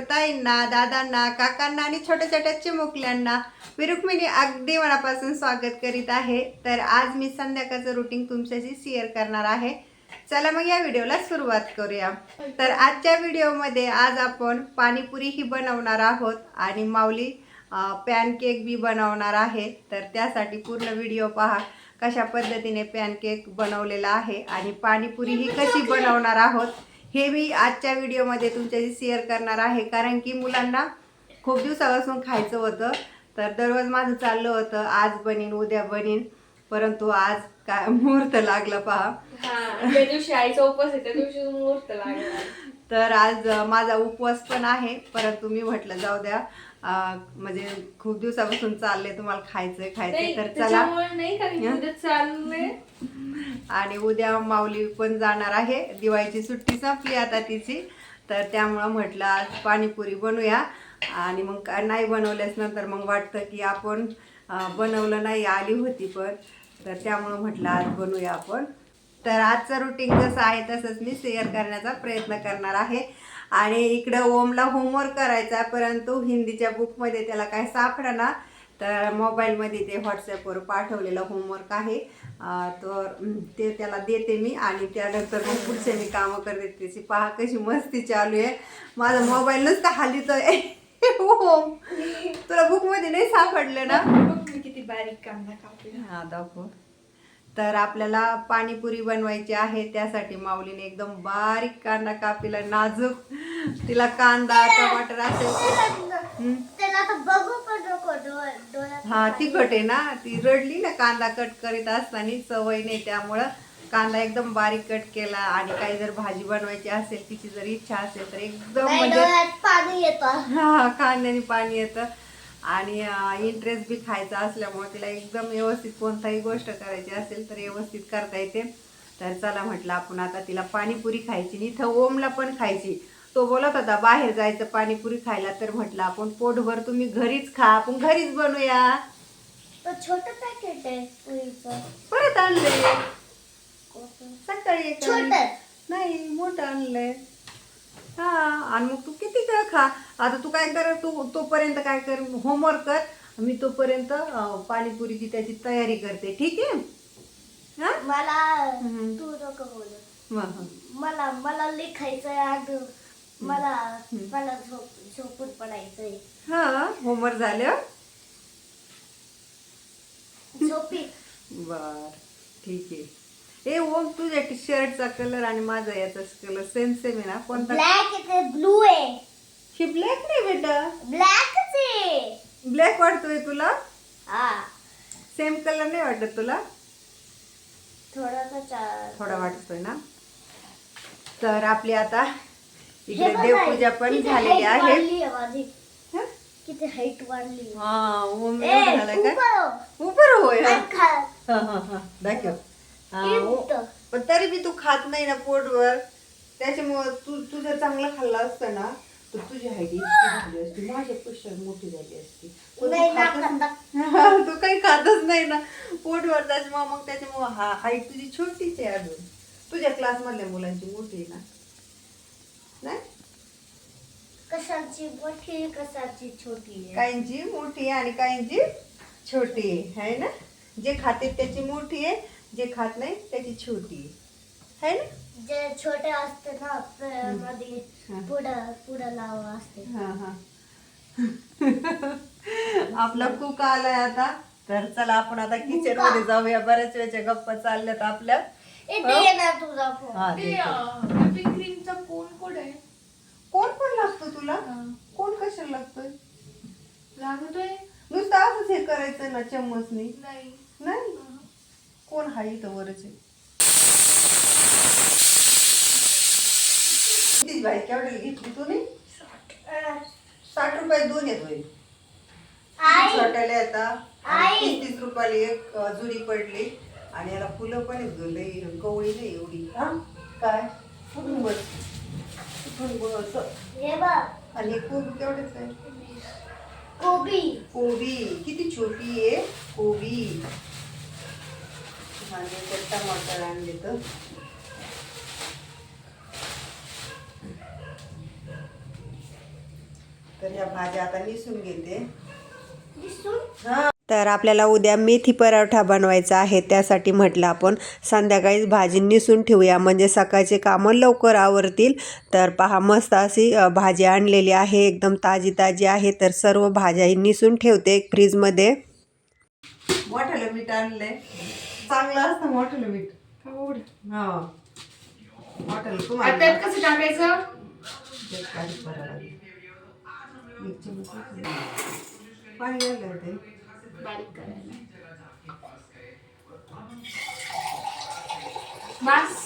करताईंना दादांना काकांना छोट्या छोट्या चिमुकल्यांना मी रुक्मिणी अगदी मनापासून स्वागत करीत आहे. तर आज मी संध्याकाळचं रुटीन तुमच्याशी शेअर करणार आहे. चला मग या व्हिडिओला सुरुवात करूया. तर आजच्या व्हिडिओमध्ये आज आपण पाणीपुरी ही बनवणार आहोत आणि माऊली पॅनकेक बी बनवणार आहे. तर त्यासाठी पूर्ण व्हिडिओ पहा कशा पद्धतीने पॅनकेक बनवलेला आहे आणि पाणीपुरी ही कशी बनवणार आहोत. हे मी आजच्या व्हिडिओमध्ये तुमच्याशी शेअर करणार आहे. कारण की मुलांना खूप दिवसापासून खायचं होतं. तर दररोज माझं चाललं होतं. आज बनीन उद्या बनीन. परंतु आज काय मुहूर्त लागला पहा. हा दिवशी आईचा उपवास आहे त्या दिवशी मुहूर्त लागला तर आज माझा उपवास पण आहे. परंतु मी म्हटलं जाऊ द्या. म्हणजे खूप दिवसापासून चालले तुम्हाला खायचंय खायचंय. तर चला. नाही का मी उद्या चालले? आणि उद्या माऊली पण जाणार आहे. दिवाळीची सुट्टी संपली आता तिची. तर त्यामुळं म्हटलं आज पाणीपुरी बनवूया आणि मग काय नाही बनवल्यास नंतर मग वाटतं की आपण बनवलं नाही आली होती पण. तर त्यामुळं म्हटलं आज बनवूया आपण. तर आजचं रुटीन जसं आहे तसंच मी शेअर करण्याचा प्रयत्न करणार आहे. आणि इकडं ओमला होमवर्क करायचा आहे, परंतु हिंदीच्या बुकमध्ये त्याला काय सापडा तर मोबाईलमध्ये ते व्हॉट्सॲपवर पाठवलेलं होमवर्क आहे. तर ते त्याला देते मी आणि त्यानंतर मग पुढचे मी कामं करते. त्याची पहा कशी मस्ती चालू आहे. माझा मोबाईल नुसता हालितोय ओम तुला बुकमध्ये नाही सापडलं ना? मी किती बारीक कांदा कापला हा दाखव. तर आपल्याला पाणीपुरी बनवायची आहे. त्यासाठी माऊलीने एकदम बारीक कांदा कापिला नाजूक. तिला कांदा टमाटर असेल हम्म. त्याला तर बघू पण नको डोळ- डोळ्यात हा तिखट आहे ना ती रडली ना कांदा कट करीत असताना सवय नाही त्यामुळं कांदा एकदम बारीक कट केला आणि काही जर भाजी बनवायची असेल तिची जर इच्छा असेल तर एकदम म्हणजे पाणी येतं. हा कांद्याने पाणी येतं. आणि इंटरेस्ट बी खायचा असल्यामुळे तिला एकदम व्यवस्थित कोणताही गोष्ट करायची असेल तर व्यवस्थित करता येते. तर चला म्हटलं आपण आता तिला पाणीपुरी खायची इथं ओमला पण खायची. तो बोलत होता बाहेर जायचं पाणीपुरी खायला तर म्हटलं आपण पोटभर तुम्ही घरीच खा आपण घरीच तो छोटं पॅकेट आहे पुरीचं. परत आणले सकाळी एक आणलं. छोट. नाही मोठं आणलंय. हा आणि मग तू किती वेळ खा. आता तू काय कर तू तोपर्यंत काय कर होमवर्क कर. मी तोपर्यंत अं, पाणीपुरीची त्याची तयारी करते. ठीक आहे? हा? मला हम्म. तू नको बोलू. मग. मला मला लिखायचंय आज मला मला झोप झोपून पडायचंय. हा होमवर्क झालं? झोपी. बर ठीक आहे. ए ओम तुझ्या टी शर्टचा कलर आणि माझा याचा कलर सेम सेम आहे ना? कोणता? ब्लॅक ब्लू आहे. ही ब्लॅक नाही बेटा. ब्लॅकच आहे. ब्लॅक वाटतोय तुला? हा. सेम कलर नाही वाटत तुला? थोडासा थोडा वाटतोय ना? तर आपली आता इकडे देवपूजा पण झालेली आहे. हं? किती हाईट वाढली हा ओम झालं का हो. उपर होय. हा. हा, हा, हा. दाखव. हा. पण तरी बी तू खात नाही ना पोटवर त्याच्यामुळं तू तू जर चांगलं खाल्लं असतं ना तर तुझी हाईट झाली असती. माझ्यापेक्षा मोठी झाली असती. तू ना काही खातच नाही ना. पोटवर त्याच्यामुळं मग त्याच्यामुळं हा हाईट तुझी छोटीच आहे अजून. तुझ्या क्लास मधल्या मुलांची मोठी आहे ना कशाची मोठी कशाची छोटी आहे? काहींची मोठी आहे आणि काहींची छोटी आहे है ना? जे खाते त्याची मोठी आहे जे खात नाही त्याची छोटी आहे है ना? जे छोटे असते ना ते मध्ये. पुढं पुढं लाव असते. हा हा. आपला कुक आलाय आता. तर चला आपण आता किचनमध्ये जाऊया. बऱ्याच वेळच्या गप्पा चालल्यात आपल्या. तुझा फोन हा देतो. आहे? कोण पण लागतो तुला? कोण कशाला लागतोय? लागतोय. नुसतं असंच हे करायचं ना चम्मचनी? नाही. नाही? कोण हा इथं वरच? आहे किती बाई घेतली तुम्ही? साठ रुपये दोन येत होईल आई. छोट्याला येतात आई. तीस तीस रुपयाला एक जुडी पडली. आणि याला फुलं पण आहेत नाही एवढी. हा? काय? फुटून बस फुटून बस बघ आणि हे कोबी केवढेच आहे? कोबी. कोबी. किती छोटी आहे? कोबी. आणि ते टमाटर आणले तर तर ह्या भाज्या आता निसून घेते. दिसून तर आपल्याला उद्या मेथी पराठा बनवायचा आहे. त्यासाठी म्हटलं आपण संध्याकाळीच भाजी निसून ठेवूया. म्हणजे सकाळचे कामं लवकर आवरतील. तर पहा मस्त अशी भाजी आणलेली आहे. एकदम ताजी ताजी आहे. तर सर्व भाज्याही निसून ठेवते फ्रीजमध्ये. मोठं मीठ आणलंय. चांगलं असतं मोठं. मीठ हा. त्यात कसं टाकायचं? पाणी घाललं ते. बारीक करायला बस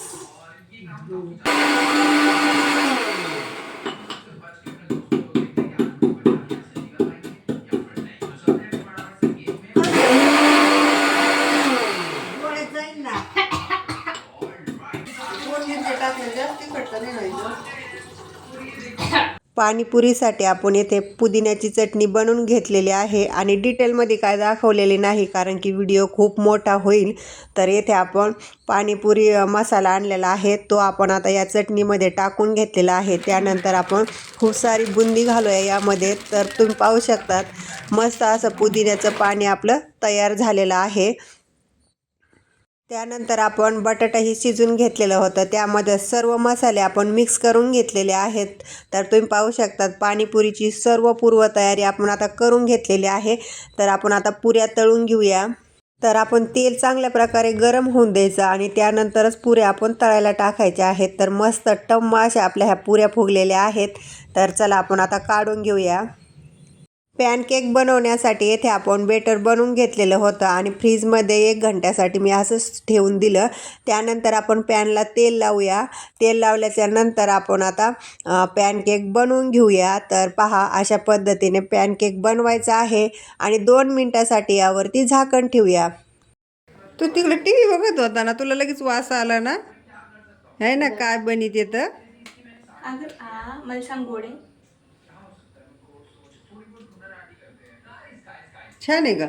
पाणीपुरीसाठी आपण येथे पुदिन्याची चटणी बनवून घेतलेली आहे आणि डिटेलमध्ये काय दाखवलेले नाही कारण की व्हिडिओ खूप मोठा होईल. तर येथे आपण पाणीपुरी मसाला आणलेला आहे. तो आपण आता या चटणीमध्ये टाकून घेतलेला आहे. त्यानंतर आपण खूप सारी बुंदी घालूया यामध्ये. तर तुम्ही पाहू शकतात मस्त असं पुदिन्याचं पाणी आपलं तयार झालेलं आहे. त्यानंतर आपण बटाटाही शिजून घेतलेलं होतं. त्यामध्ये सर्व मसाले आपण मिक्स करून घेतलेले आहेत. तर तुम्ही पाहू शकतात पाणीपुरीची सर्व पूर्वतयारी आपण आता करून घेतलेली आहे. तर आपण आता पुऱ्या तळून घेऊया. तर आपण तेल चांगल्या प्रकारे गरम होऊन द्यायचं आणि त्यानंतरच पुऱ्या आपण तळायला टाकायच्या आहेत. तर मस्त टम्मा अशा आपल्या ह्या पुऱ्या फुगलेल्या आहेत. तर चला आपण आता काढून घेऊया. पॅनकेक बनवण्यासाठी येथे आपण बेटर बनवून घेतलेलं होतं आणि फ्रीजमध्ये एक घंट्यासाठी मी असंच ठेवून दिलं. त्यानंतर आपण पॅनला तेल लावूया. तेल लावल्याच्या नंतर आपण आता पॅनकेक बनवून घेऊया. तर पहा अशा पद्धतीने पॅनकेक बनवायचा आहे आणि दोन मिनटासाठी यावरती झाकण ठेवूया. तू तिकडे टी व्ही बघत होता ना तुला लगेच वास आला ना? आहे ना काय बनित येतं मला सांग गोडे. छान आहे का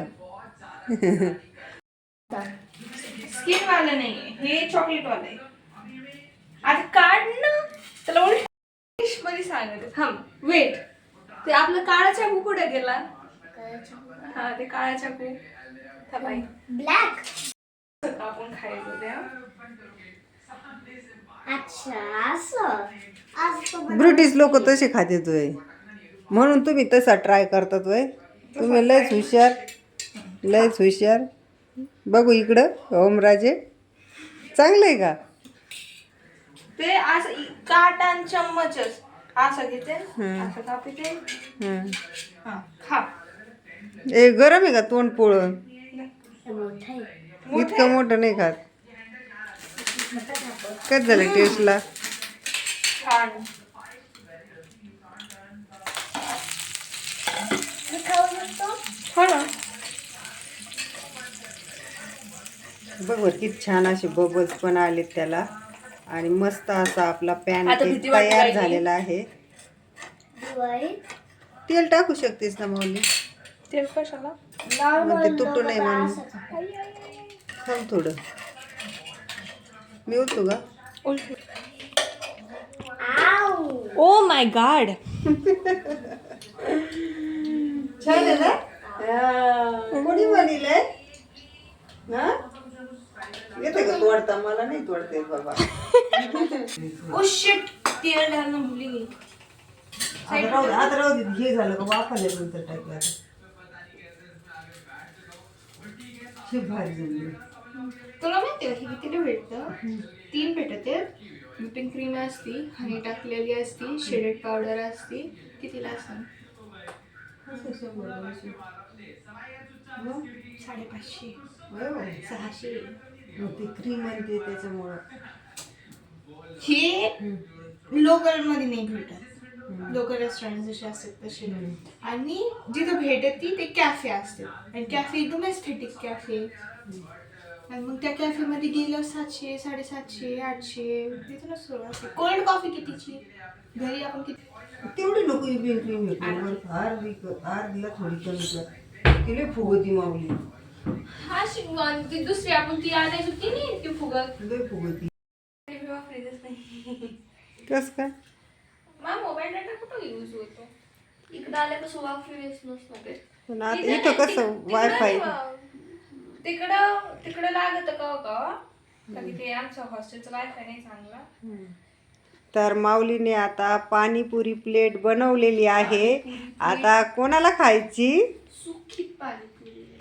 स्किन वाला नाही हे चॉकलेट वाला आहे. आता काढ ना. त्याला इंग्लिशमध्ये सांगत. थांब वेट ते आपलं काळा चाकू कुठे गेला? हा ते काळा चाकू थांबाई ब्लॅक आपण खायचं त्या अच्छा असं. असं ब्रिटिश लोक तसे खाते तुय म्हणून तुम्ही तसा ट्राय करता तुय तुम्ही लयच हुशार लयच हुशार. बघू इकडं ओमराजे. चांगलं आहे का? ते असं काटा आणि चम्मचच. असं घेते असं कापते. हं. हा खा. ए गरम आहे का तोंड पोळं? मोठं आहे. इतकं मोठं नाही खात. काय झालं टेस्टला छान. हो ना. बघ बरं किती छान असे बबल्स पण आलेत त्याला. आणि मस्त असा आपला पॅन आता भीती वाटू तयार. झालेला आहे. तेल टाकू शकतेस ना माऊली तेल कशाला? मग ते तुटू नये म्हणून थांब थोडं. मी उचलू का? आऊ. ओ माय गॉड छान आहे ना? कोणी हा? येते का तोडता मला नाही तोडता बाबा. ओ शिट तेल घालणं भुली आता राहू दे आता राहू दे. हे झालं का वाफाले नंतर टाकलं आता. खूप भारी झाली. तुला माहिती आहे हे भेटतं? तीन भेटत. विपिंग क्रीम असती हनी टाकलेली असती शेडेड पावडर असती. कितीला असं साडेपाचशे. सहाशे. ती क्रीम आणते त्याच्यामुळं. हे लोकलमध्ये नाही भेटत. लोकल रेस्टॉरंट जसे असतात तसे आणि जिथं भेटत ती ते कॅफे असते. आणि कॅफे एकदम एस्थेटिक कॅफे आणि मग त्या कॅफेमध्ये गेलं सातशे साडेसातशे आठशे. तिथूनच सुरू असते. कोल्ड कॉफी कितीची? घरी आपण किती? तेवढी नको विपिंग क्रीम दिला थोडी कमी कर. तिला फुगती माऊली. हा शिकवण ती दुसरी आपण ती आणायची ती नाही ती फुगत. लय फुगती. मी वापरतच नाही. कस काय? माझा मोबाईल डाटा कुठं यूज होतो? इकडे आल्यापासून वेस नसणार. पण आता इथं कसं वायफाय तिकडं तिकडं लागत का हो का कधी ते आमचं हॉस्टेलचं वायफाय नाही चांगला. तर माऊलीने आता पाणीपुरी प्लेट बनवलेली आहे. आता कोणाला खायची?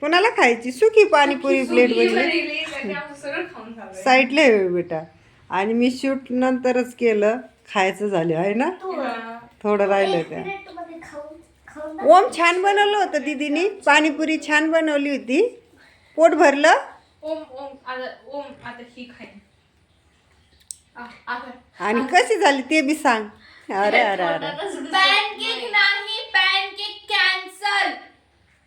कोणाला खायची? सुकी पाणीपुरी प्लेट बनली साईडला आहे बेटा. आणि मी शूट नंतरच केलं. खायचं झालं आहे ना? थोडं. राहिलं त्या ओम छान बनवलं होतं दीदीनी. पाणीपुरी छान बनवली होती. पोट भरलं? ओम ओम आता ओम आता ही आणि कशी झाली ते बी सांग. अरे अरे अरे. पॅनकेक नाही पॅनकेक कॅन्सल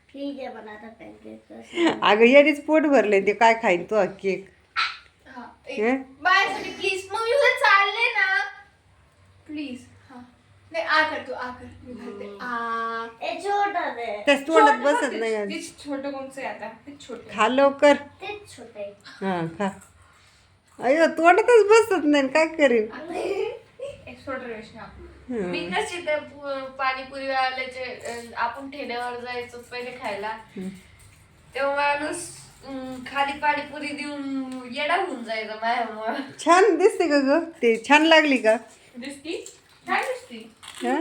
ठीक आहे बनाता पॅनकेक अगं यानेच पोट भरले ते काय खाईन तो केक? हं? प्लीज उद्या चालले ना. प्लीज हा. नाही आ कर तू आ कर. मी घालते. आ. ए छोटा दे त्याच तोंडात बसत नाही? ते छोटं कोणचं आहे आता? ते छोटं खा लवकर. तेच छोटे हा खा. अयो तोंडातच बसत नाही काय करीन? हं. मी कशी ते पाणीपुरी वाल्याचे आपण ठेल्यावर जायचो पहिले खायला. तेव्हा माणूस खाली पाणीपुरी देऊन येडा होऊन जायचा माझ्यामुळं छान दिसते का ग. ते छान लागली का? दिसती? काय दिसती. हा?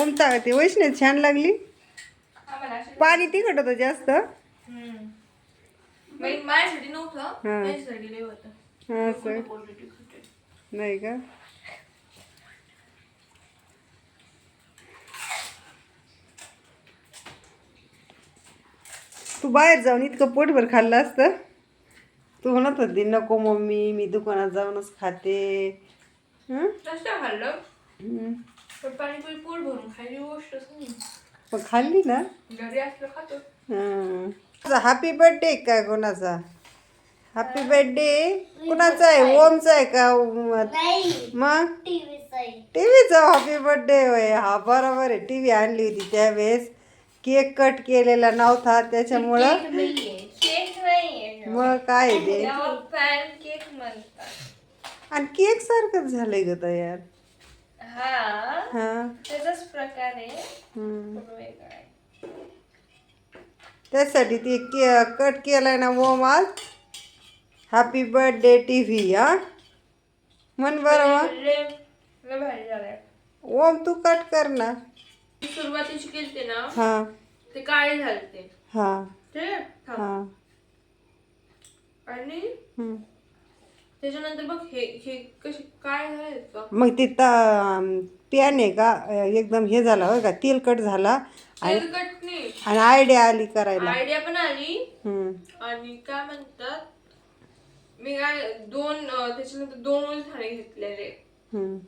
ओमता ते? वैष्णव छान लागली? पाणी तिखट होतं जास्त. माझ्यासाठी नव्हतं. हा. हा नाही का? तू बाहेर जाऊन इतकं पोटभर खाल्लं असतं. तू म्हणत होती नको मम्मी मी दुकानात जाऊनच खाते. हं? कसं खाल्लं? हं. पण पाणीपुरी पोट भरून खायची गोष्टच नाही पण खाल्ली ना? घरी असलं खातो. हॅपी बर्थडे काय कोणाचा? हॅपी बर्थडे कुणाचा आहे? ओमचा आहे का? नाही. मग? टीव्हीचा हॅपी बर्थडे होय. हा बरोबर आहे. टी व्ही आणली होती त्यावेळेस. केक कट केलेला नव्हता त्याच्यामुळं केक नाहीये मग काय ते? पॅन केक म्हणतात. आणि केक सारखंच झालंय ग तयार. हा? हा. त्याचाच प्रकार आहे. त्यासाठी ते के कट केलाय ना ओम आज हॅपी बर्थडे टी व्ही हा? म्हण बरं मग. ओम तू कट कर ना. सुरुवातीची केलते ना हा. ते काळे झालते. हा. ते. हा. आणि हम्म. त्याच्यानंतर बघ हे हे कसे काय झालेत का मग ते आहे का? एकदम हे झाला होय का तेलकट झाला. आणि तेलकट नाही. आणि आयडिया आली करायला. आयडिया पण आली. हम्म. आणि काय म्हणतात मी काय दोन अं, त्याच्यानंतर दोन ओल थाळे घेतलेले. हम्म.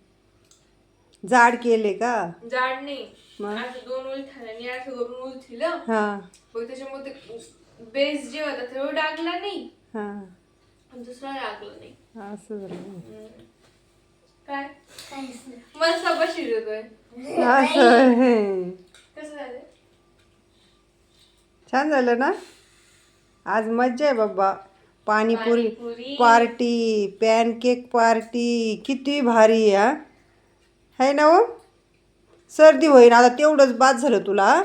जाड केले का? जाड नाही? असं दोन ओल थाळ्यांनी असं करून उलथिलं. हा. मग त्याच्यामध्ये बेस जे होता तो डागला नाही. हा. आणि दुसरा लागला नाही. असं झालं. हम्म. काय? काहीच नाही मस्त बशी देतोय असं हे. कसं झालं? छान झालं ना? आज मज्जा आहे बाबा. Panipuri panipuri. Party pancake party. किती भारी आहे हा. है ना हो? सर्दी होईन. आता तेवढंच बाद झालं तुला